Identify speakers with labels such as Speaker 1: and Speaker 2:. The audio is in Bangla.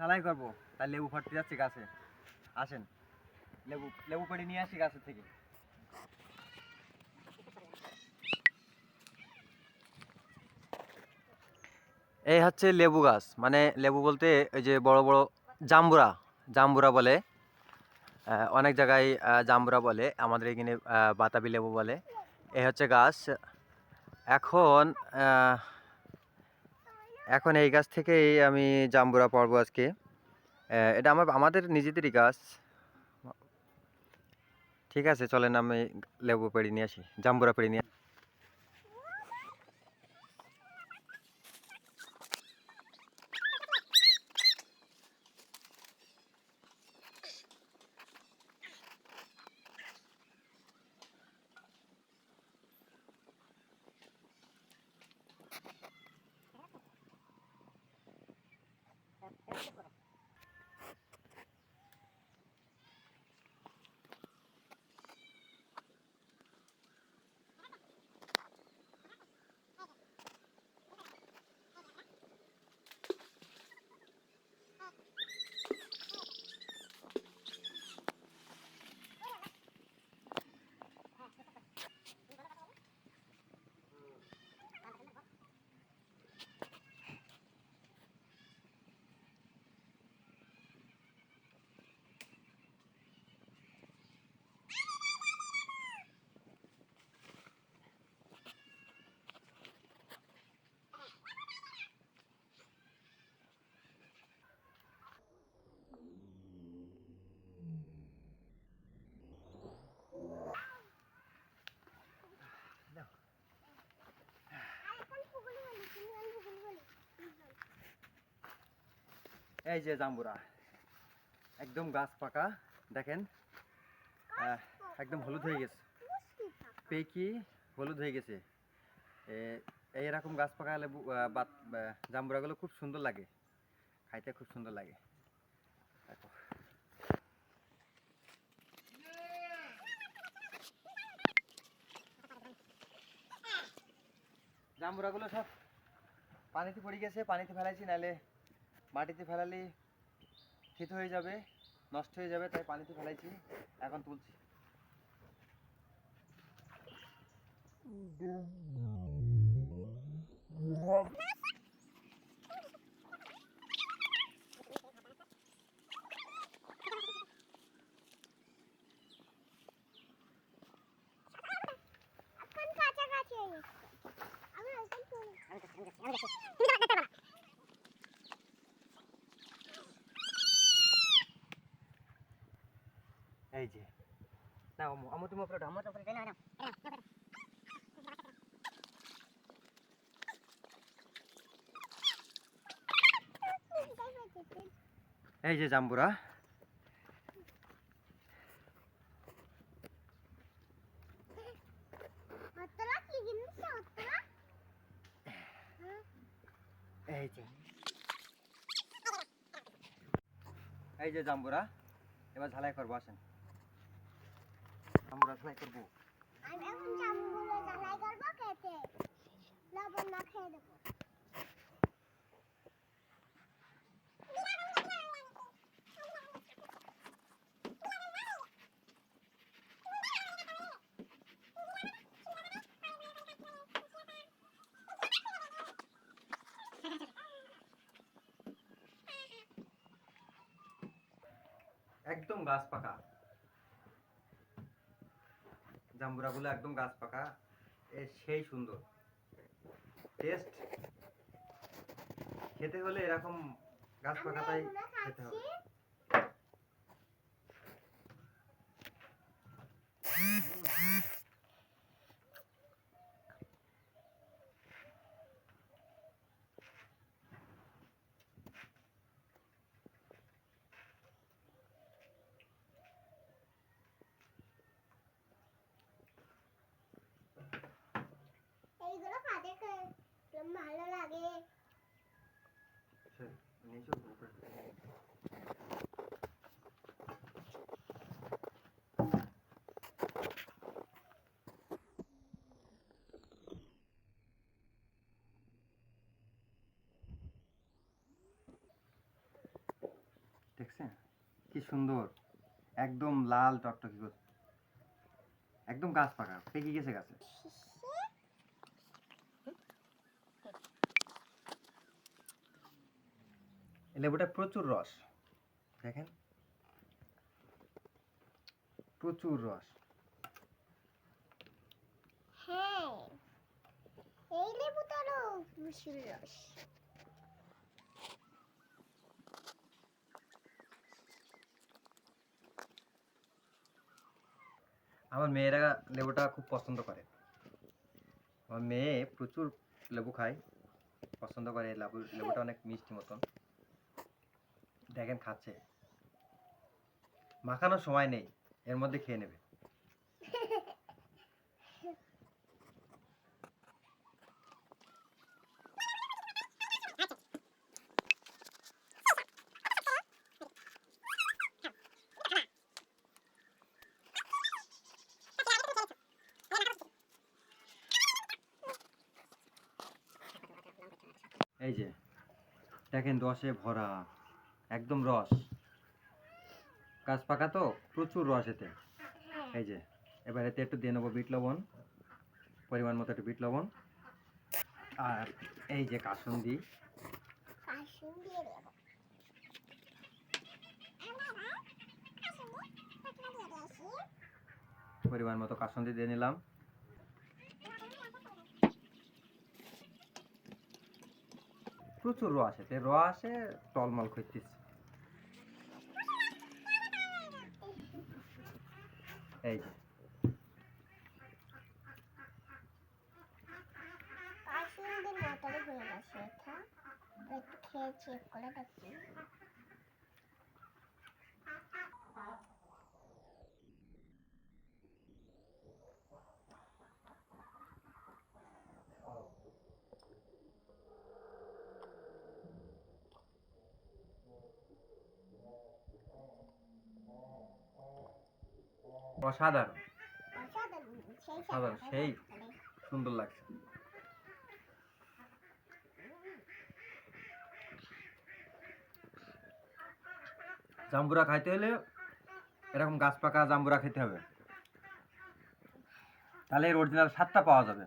Speaker 1: ঝালাই করব। তাই লেবু ফাটতে যাচ্ছে গাছে। আসেন। লেবু লেবু পেড়ে নিয়ে আসি গাছের থেকে। এই হচ্ছে লেবু গাছ। মানে লেবু বলতে এই যে বড় বড় জাম্বুরা। জাম্বুরা বলে। অনেক জায়গায় জাম্বুরা বলে। আমাদের এখানে বাতাবি লেবু বলে। এই হচ্ছে গাছ। এখন এখন এই গাছ থেকেই আমি জাম্বুরা পারব আজকে। এটা আমার, আমাদের নিজেদেরই গাছ। ঠিক আছে, চলেন আমি লেবু পেড়ে নিয়ে আসি, জাম্বুরা পেড়ে নিয়ে எடுத்துக்கிறோம் এই যে জাম্বুরা একদম গাছ পাকা দেখেন একদম হলুদ হয়ে গেছে। পেকি হলুদ হয়ে গেছে। এইরকম গাছ পাকা আহ, জাম্বুরাগুলো খুব সুন্দর লাগে। খাইতে খুব সুন্দর লাগে। জাম্বুরাগুলো সব পানিতে পড়ে গেছে পানিতে ফেলাইছি নাহলে মাটিতে ফেলালে ক্ষিত হয়ে যাবে নষ্ট হয়ে যাবে তাই পানিতে ফেলাইছি এখন তুলছি।
Speaker 2: এখন কাছাকাছি হয়ে গেছে। আমি ওইখান থেকে-
Speaker 1: এই যে। না আমার তুমি উপরে আমার উপরে এই যে জাম্বুরা। এই যে। এই যে জাম্বুরা এবার ঝালাই করব আসেন। ঝালাই করব।
Speaker 2: আমি এখন জামগুলো করব খেতে লবণ মাখিয়ে দেবো।
Speaker 1: একদম গাছ পাকা। জাম্বুরাগুলো একদম গাছ পাকা। সেই সুন্দর। টেস্ট খেতে হলে এরকম গাছ পাকাটাই খেতে হবে।
Speaker 2: এইগুলো খাতে ভালো লাগে।
Speaker 1: উপরে। দেখছেন? কি সুন্দর। একদম লাল টকটকি করছে একদম গাছ পাকা পেকে গেছে গাছে। লেবুটা প্রচুর রস। দেখেন। প্রচুর রস।
Speaker 2: হ্যাঁ এই রস।
Speaker 1: আমার মেয়েরা লেবুটা খুব পছন্দ করে। আমার মেয়ে প্রচুর লেবু খায় পছন্দ করে লেবু লেবুটা অনেক মিষ্টি মতন। দেখেন খাচ্ছে। মাখানোর সময় নেই এর মধ্যে খেয়ে নেবে। এই যে দেখেন রসে ভরা। একদম রস। গাছ পাকা তো? প্রচুর রস এতে। এই যে এবার এতে একটু দিয়ে নেব বিট লবণ পরিমাণ মতো একটু বিট লবণ। আর এই যে কাসুন্দি। পরিমাণ মতো কাসুন্দি দিয়ে নিলাম। প্রচুর রস এতে। রসে টলমল করতেছে। এই যে।
Speaker 2: কাশিমদের মতোই হয়ে গেছে এটা। একটু খেয়ে চেক করে দেখি।
Speaker 1: অসাধারণ।
Speaker 2: অসাধারণ। সেই
Speaker 1: সেই। সুন্দর লাগছে। জাম্বুরা খাইতে হলে এরকম গাছ পাকা জাম্বুরা খেতে হবে। তাহলে এর অরিজিনাল স্বাদটা পাওয়া যাবে।